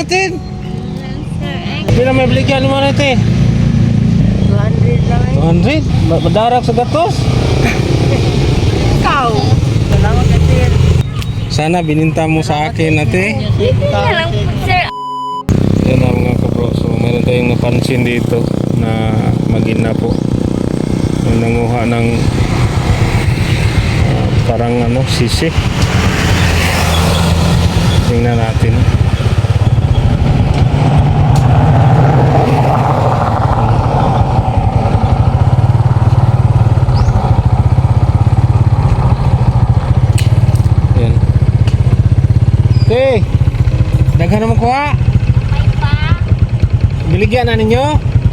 natin. Sir, eh. Pila may bligyan mo natin? 200 lang eh. 200? Ma- Madarak sa gatos. Ikaw. Salamat na sir. Sana bininta mo sa akin sir. Yan na mga kabro. So meron tayong napansin dito na magina po. Na nanguha ng ah, parang ano, sisi. Tingnan natin. Yan. Te, daghan naman kuha. May pa. Biligyan na ninyo?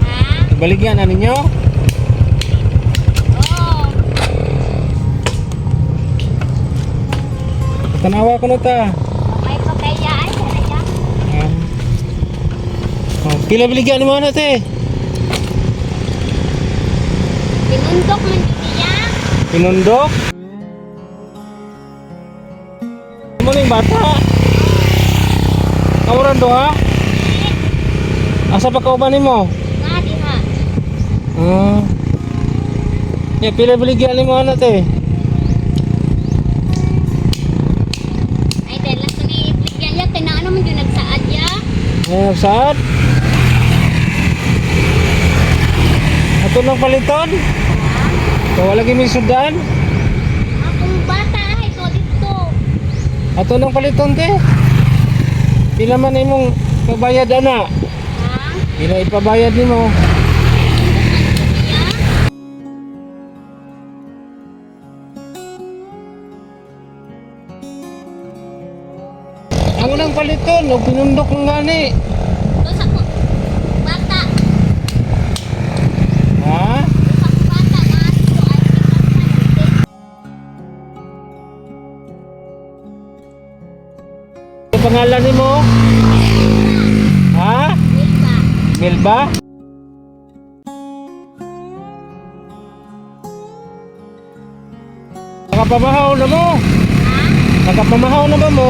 Ha? Baligyan na ninyo? Oo. Tanawa ko na ta. May papaya ay talaga. Ah. Oh, pila biligyan mo na te? Pinundok man din niya. Pinundok? Ano ning bata? Kamuran do ha? Asa pa kauban nimo? Nga diha. Ah. Ya pila biligyan mo na te? Ay dahil lang ni ibigyan niya. Kaya na ano man yung nagsaad ya. Ay, saad? Ato nang paliton? Kaya lagi may sudan? Akong bata ay ko dito. Ato nang paliton te. Pila man imong pabayad ana? Pila ipabayad nimo? Niya? Ang unang paliton, o pinundok ng gani. Ito sa ko. Bata. Ha? Ito sa ko bata. Nga dito ay pangalan nimo? Ha? Wilma. Melba? Nakapamahaw na mo? Ha? Nakapamahaw na ba mo?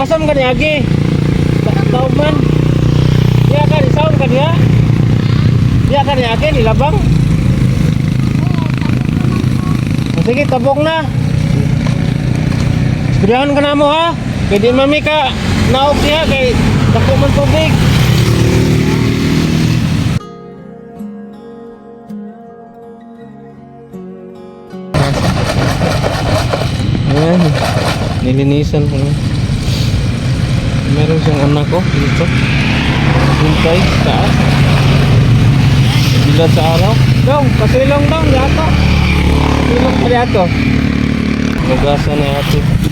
Asam ka ni Agi? Ta- Taog man? Diya ka ni Saon ka niya? Diya ka ni Agi nilabang? Oo, tapos naman ko. O, Sige, tabok na. Birahan ka na mo ha. Kaya di mami ka naog niya kay dako man tubig. Ayan, nilinisan ko na. Meron siyang anak ko dito. Hintay, taas. Bilad sa araw. Dong, pasilong dong, yato. Pasilong pa yato. Nagasan ni ate.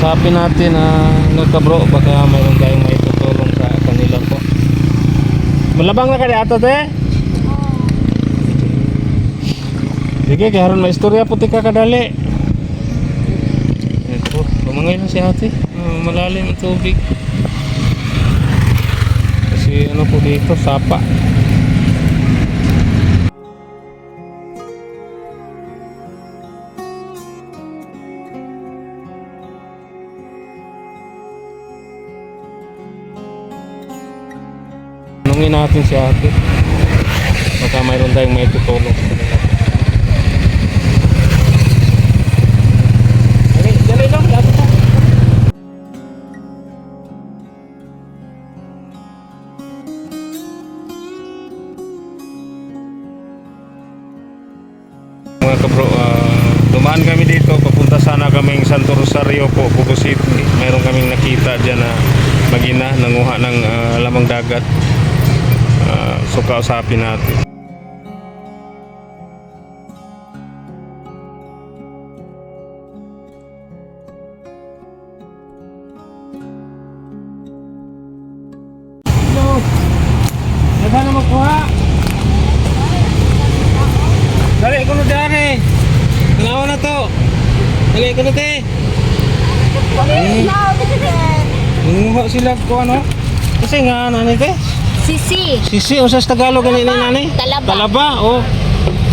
Usapin natin na nagkabro baka mayroon tayong may tutulong sa kanila po. Malabang na ka ato te? Sige, kaya haron may istorya puti ka kadali. Ito, pumangay na si ate. Ah, malalim ang tubig. Kasi ano po dito, sapa. Tanungin natin si ate. Baka mayroon tayong may tutulong sa kanila. Mga kabro, ah, dumaan kami dito, papunta sana kaming Santo Rosario po, Bugo City. Meron kaming nakita dyan na magina, nanguha ng ah, lamang dagat. Uh, so kausapin natin. Naghan na magkuha. Dali ko na dali. Tanawa na to. Dali ko na te. Nanguha sila ko ano. Kasi nga ano ni te. Sisi. Sisi, usas Tagalog ganyan ni nani? Talaba. Talaba, oh.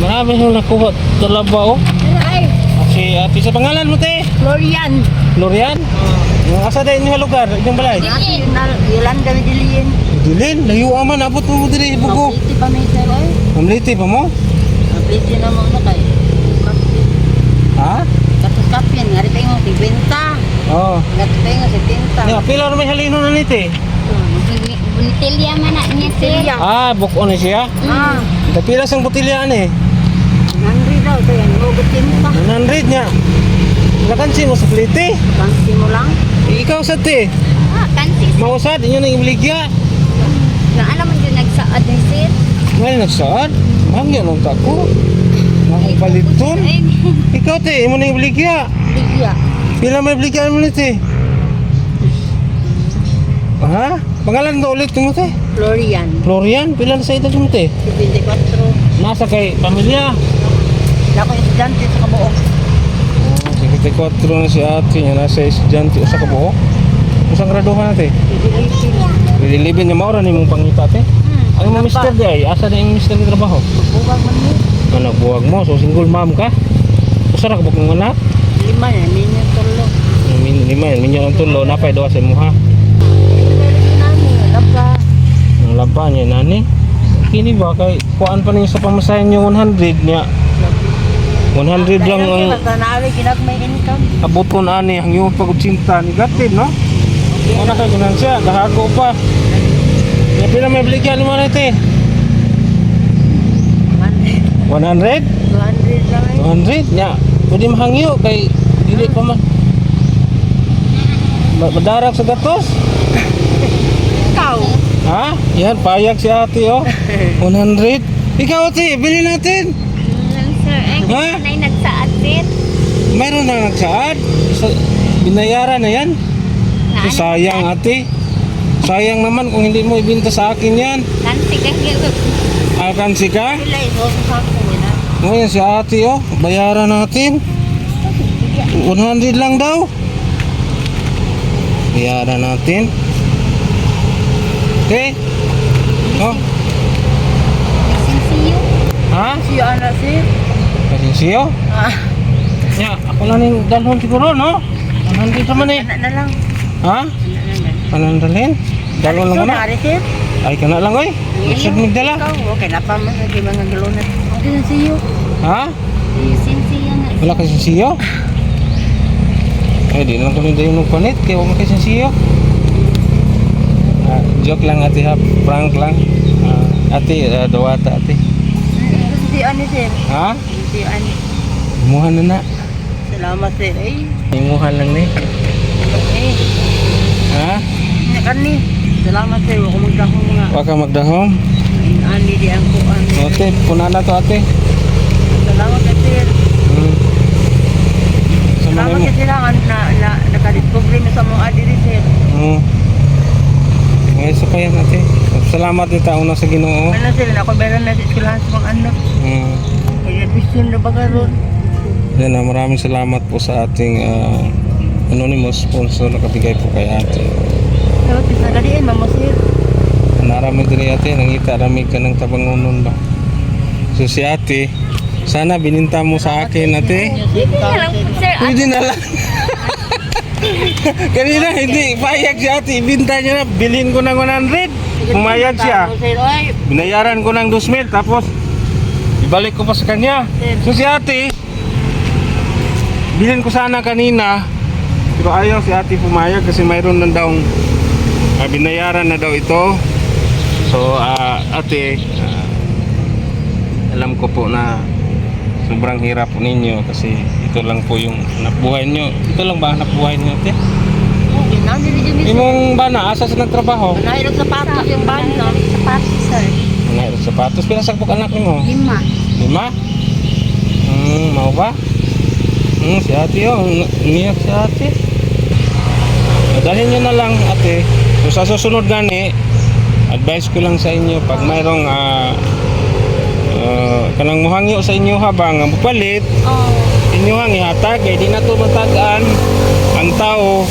Marami yung nakuha. Talaba, oh. Ay, Si ate sa pangalan mo, te? Florian. Lorian? Yung asa dahil niyo lugar? Yung balay? Sige. Yolanda may diliin. Dilin, layo aman. Abot mo mo diri, bugo. Mapliti pa may sir. Mamliti pa mo? Mapliti na mo na kay. Ha? Katus kapyan, ngari tayo mo, bibenta. Oo. Ngari tayo nga sa tinta. Oh. pila na may halino na nite? Bunitilya man na niya sir. Bunitilya. Ah, bukon ni siya. Ah, Tapila sang botilyan eh. nandri daw, ito yan, mo tinta. 100 niya. Lakansi mo sa plite. Pangsi mo lang. Ikaw sa te. Ah, kansis. Mausad, inyo na ibligya. Na alam mo yun nagsaad ni sir. Ngayon nagsaad. Hangyan ang tako. Nakapaliton. Ay, Ikaw te, imo na ibligya. Bigya. Pila may ibligya mo nite? Ha? Pangalan ka ulit mo te? Florian. Florian, pila na sa edad mo te? 24. Nasa kay pamilya. Dako estudyante sa kabuok. Oh, 54 na si ate niya, nasa estudyante sa kabuok. Usang graduhan natin. Pipilitin. Lilibin niya maura ni mong pangita te. Ang mo mister di ay, asa na yung mister ng trabaho? Buwag mo. Ano, buwag mo, so single mom ka. Usa ra ka ba kung anak? Lima na, minyo tulo. Lima, minyo ang tulo, napay doa sa imuha. Nani, alam ka. Ang laba niya nani. Kini ba kay kuan pa ninyo sa pamasahe niyo 100 niya. 100 lang ang Basta naari, kinag may income. abuton ani ang iyong pagutsinta negative no? Wala ka ginansya, gahago pa. Nga pila may bligyan mo na ite? 100? 200 lang eh. 200 nya. Pwede mahangyo kay dili pa man. Ma- Madarag sa gatos. Ha? Yan, payag si ate oh. 100. Ikaw ate, bili natin. lang sir. Ay, Ha? nagsaad sir. Mayroon na nagsaad. Sa, binayaran na yan. So, sayang ate. Sayang naman kung hindi mo ibinta sa akin yan. Kansi ka Alkansi ka? Sila ito sa sako nila. Ngayon si ate oh, bayaran natin. 100 lang daw. Bayaran natin. Okay? Oh, Sinsiyo. ha? Si Ana si. Kasi siyo? Ah, Ya, ako lang yung dalhon siguro, no? 100 naman eh. anak na lang. Ha? Dalhin? Dalhon lang Ikaw na. na, Arisir. Ay, kana lang oy. Magdala. Ikaw, okay na pa man sa mga galunat. Okay na siyo. Ha? Sinsiyo na. Wala kasi siyo? Eh, di naman kami dayon ng panit. Kaya wala kasi siyo. Ah, joke lang ate ha. Prank lang. Ah, ate, uh, dawata ate. Si Ani sir. Ha? Si Ani. Imuhan na na. Salamat sir. Ay, Imuhan lang ni. eh. Ha? Nakan ni. Salamat sir. Huwag magdahong mga. Wa ka magdahom. Ani di ang kuan. Ate, puna na to ate. Salamat sir. Hmm. Sa Salamat sir na, na, na nakadiscovery mo sa mga adiri sir. Hmm. Ngayon sa pa yan ate. Salamat din taon na sa ginoo. Ano sir, ako meron na eskwelahan sa mga anak. Hmm. Kaya vision na ba karon? Yan na maraming salamat po sa ating ah, anonymous sponsor na kabigay po kay ate. Salamat sa kadiin, mama sir. Narami diri ate, nangita ramig ka ng tabangonon ba? So si ate, sana bininta mo sa akin ate. Sir, Alam ko sir. ah, Pwede na lang. Kanina hindi, payag si ate, ibinta niya na, bilhin ko ng 100. Pumayag siya. Sir, oy. Binayaran ko ng 2,000 tapos ibalik ko pa sa kanya. So si ate, bilhin ko sana kanina. Pero ayaw si ate pumayag kasi mayroon na daw ah, binayaran na daw ito. So ah, ate, ah, alam ko po na sobrang hirap po ninyo kasi ito lang po yung hanap buhay nyo. Ito lang ba hanap buhay nyo ate? Imong bana, asa sa nagtrabaho? Nahirap sapatos yung banda. Sapatos sir. Nahirap sapatos. Pila sakbok anak mo? Lima. Lima? Hmm, mau ba? Hmm, si ate oh. Niyak si ate. Dalhin nyo na lang ate. Kung sa susunod gani, advice ko lang sa inyo pag mayroong ah ah, kanang muhangyo sa inyo habang ang palit, Oh. inyo ang ihatag kay di na to matagaan ang tao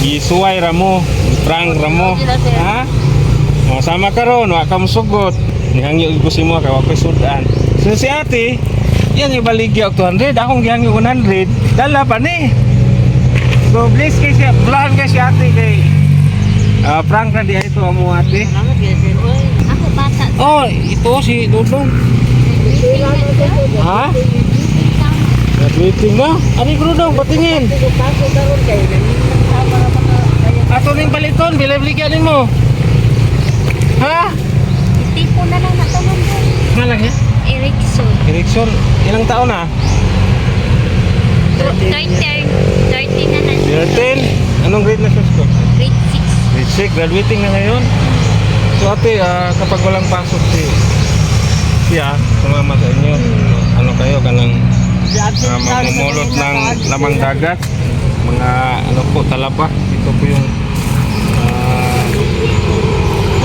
gisuway ra mo prank ra mo ha oh, Sama ka ron, wa ka musugot. Nihangyo ko si mo kay wa sudan. So si ate, yan ibaligya og 200, akong gihangyo 100. Dala pa ni. So please kay siya, bulahan kay si ate kay Ah, prank na di ito amo ate. Ako bata. Oh, ito si Dudong. Ha? Graduating na? Ano yung Dudong? Patingin. Paso karon kay Ato ning baliton, bilay-biligyan mo. Ha? Tipo na lang natanong ko. Malang ya? Erickson. Erickson, ilang taon na? 13. 13 na na. 13. Anong grade na sa school? Grade 6. Grade 6, graduating na ngayon. So ate, ah, kapag walang pasok si siya, sumama sa inyo, ano kayo, kanang uh, mamumulot ng lamang dagat, mga ano po, talaba. Ito po yung ah,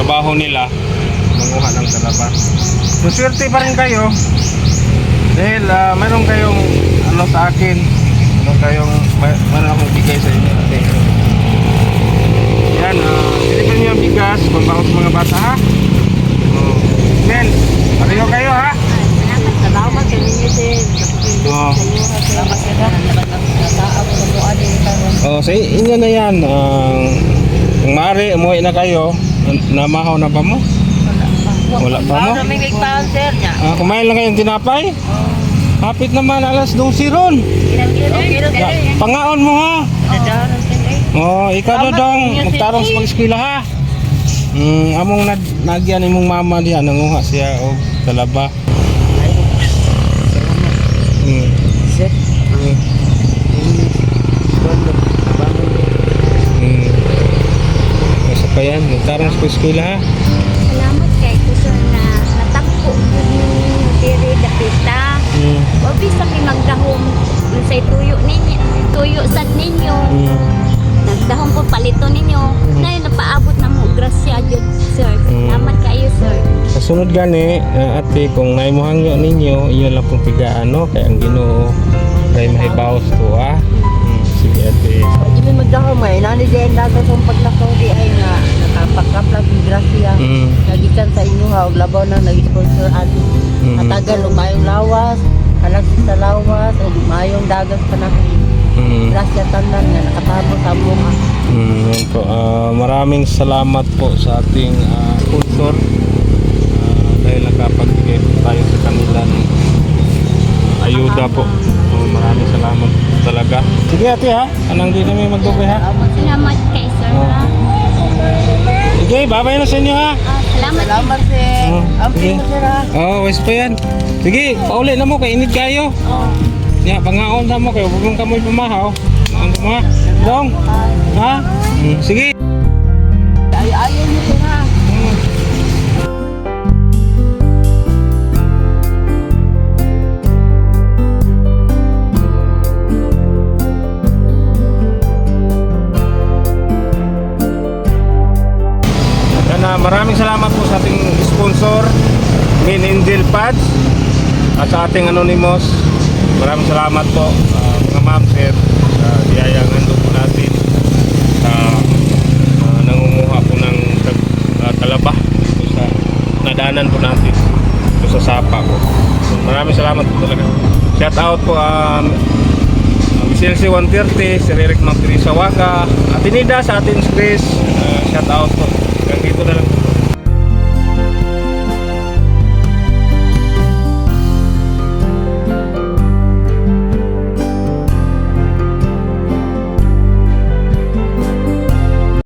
trabaho nila, manguha ng talaba. So swerte pa rin kayo dahil ah, meron kayong ano sa akin, meron kayong, may- meron akong bigay sa inyo. ate. Yan, uh, silipin niyo ang bigas, pambaon sa mga bata ha. Oh. Men, pareho kayo ha. Salamat. Sa mo ani karon. Oh, sa inyo na yan. Ang kung maaari, umuwi na kayo. Namahaw na ba mo? Wala pa mo? Migpaan sir nya. Ah, kumain lang kayong tinapay? Hapit naman alas 12 ron. Sir. pangaon mo ha. Oh, ikaw ninyo, sir. magtarong sa pag-eskwela ha. Mm, among nagyan imong mama diha nanguha siya og talaba. Masa pa yan, magtarong sa pag-eskwela ha. Salamat kay Kusor na natakpo yung diri dapita. Mm. Wabi sa pinagdahom sa tuyo ninyo, tuyo sad ninyo. Mm. Nagdahom po palito ninyo. Na yun, napaabot na mo. Grasya, jud sir. Mm. Salamat kayo, sir. Kasunod gani, uh, ate, kung naimuhangyo ninyo, inyo lang pong pigaan, no? Kaya ang ginoo, kay mahibawas to, ah. Mm. Sige, ate. Hindi magdahom ay nani di ang dagat ang paglakaw di ay nga nakapagkaplag ng grasya. Mm. Nagikan sa inyo ha, og labaw na nag-sponsor ani. Mhm. Katagal og mayong lawas, kalagsi sa lawas, og mayong dagat pa na. Mm. Grasya tanan nga nakatabo sa mga. Mm, po. Ah, maraming salamat po sa ating ah, sponsor Ah, dahil nakapagbigay tayo sa kanila ng ayuda po. So, maraming salamat po talaga. Sige ate ha, anong di kami magdugay ha? Salamat kay sir. Oh. ha. Sige, babay na sa inyo ha. Ah, salamat. Salamat sir. Oh, Amping mo sir ha. Oo, oh, wes pa yan. Sige, pauli na mo, kay init kayo. Oh. Ya, pangaon na mo, kayo huwag mong kamoy pumahaw. Ang ha? Dong? Ha? Mm, sige. Maraming salamat po sa ating sponsor, Min Angel Pads, at sa ating Anonymous. Maraming salamat po, ah, mga ma'am, sir, sa biyayang handog po natin sa ah, nangunguha po ng ah, talaba dito sa nadanan po natin dito sa Sapa po. So, maraming salamat po talaga. Shout out po um, uh, Elsie 130, si Ririk Mang Teresa Waga, at Inida sa atin Chris, uh, shout out po. Hanggang dito na lang